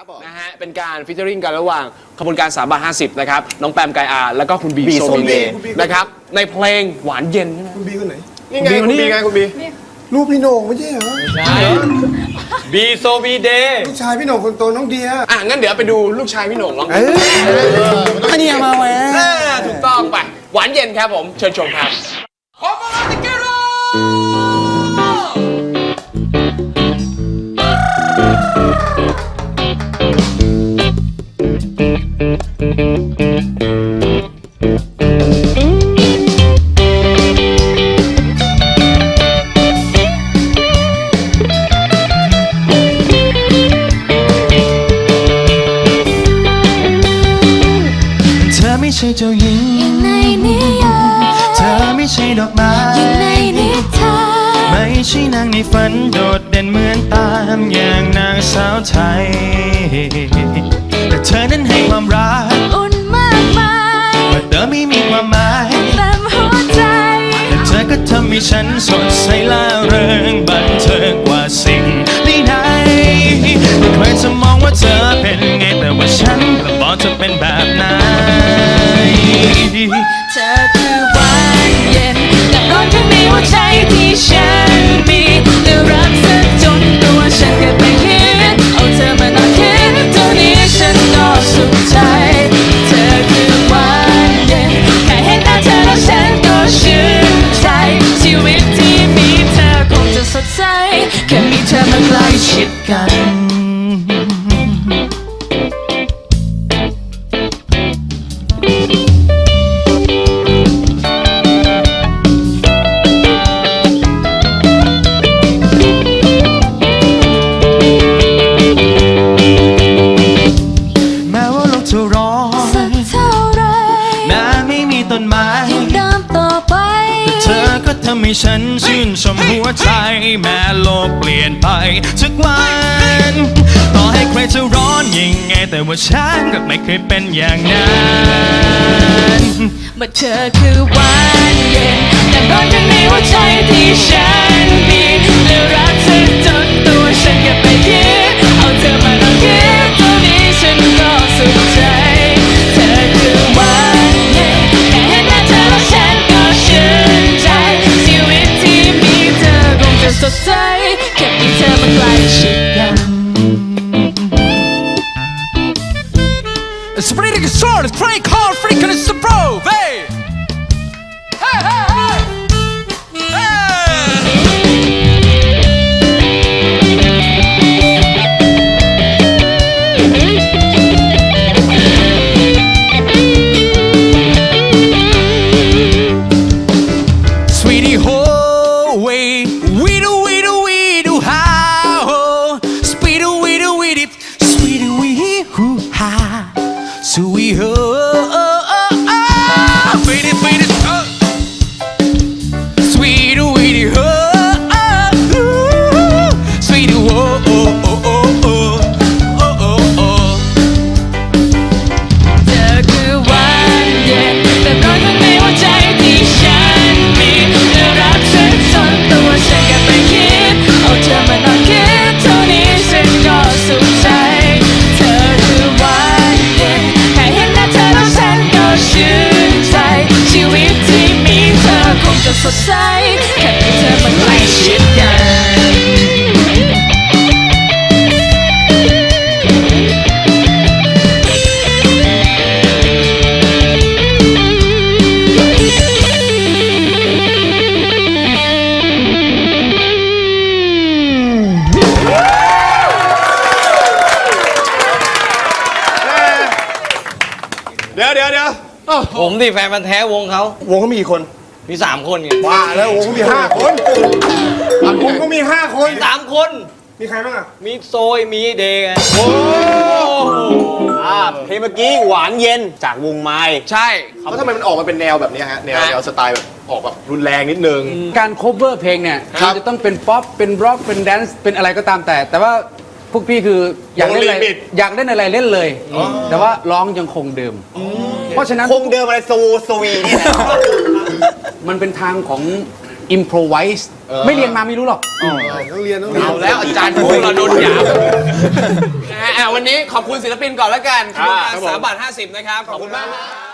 ครับผมนะฮะ เป็นการฟิชเจอริงกันระหว่างขบวนการสามบาทห้าสิบนะครับ น้องแปมไกอาแล้วก็คุณบีบีโซโซเมเมนะครับ ในเพลงหวานเย็นใช่ไหม คุณบีคนไหน นี่ไงบีคุณนี่บีไงคุณบีลูกพี่โหน่งไม่ใช่เหรอ บีโซบีเดย์ลูกชายพี่โหน่งคนโตน้องเดีย อะ งั้นเดี๋ยวไปดูลูกชายพี่โหน่งร้องเอออันนี้มาแหว อ่าถูกต้องไป หวานเย็นครับผม เชิญชมครับ ใช่นางในฝันโดดเด่นเหมือนตามอย่างนางสาวไทย แต่เธอนั้นให้ความรักอุ่นมากมายแต่เดิมไม่มีความหมายเต็มหัวใจ แต่เธอก็ทำให้ฉันสดใสล่าเริงบ ต้นไม้ยังเดินต่อไป เธอก็ทำให้ฉันชื่นชมหัวใจ แม้โลกเปลี่ยนไปทุกวัน ว่าฉันก็ไม่เคยเป็นอย่างนั้นเมื่อเธอคือวันเย็น สดใสแค่มีเธอมาใกล้ชิดกันเดี๋ยวเดี๋ยวเดี๋ยวผมดิแฟนมันธุ์แท้วงเขา วงเขามีกี่คน มีสามคนไงว่าแล้ววงเขามีห้าคนวงเขามีห้าคนสามคน มีใครบ้างอะ มีโซยมีเดย์ไงอ่าเพลงเมื่อกี้หวานเย็นจากวงไม้ใช่ แล้วทำไมมันออกมาเป็นแนวแบบเนี้ยฮะ แนวฮะแนวสไตล์แบบออกแบบรุนแรงนิดนึง การ cover เพลงเนี่ยครับ มันจะต้องเป็นป๊อปเป็นร็อกเป็นแดนซ์เป็นอะไรก็ตามแต่ แต่ว่าพวกพี่คืออยากเล่นอะไร No limit อยากเล่นอะไรเล่นเลย แต่ว่าร้องยังคงเดิม เพราะฉะนั้นคงเดิมอะไรโซโซวีนี่แหละ มันเป็นทางของ improvise ไม่เรียนมาไม่รู้หรอก ต้องเรียนต้องเรียน เอาแล้วอาจารย์พูดเราโดนหยาบนะฮะอะวันวันนี้ขอบคุณศิลปินก่อนแล้วกันขบวนการครับผมสามบาทห้าสิบนะครับ ขอบคุณมากนะ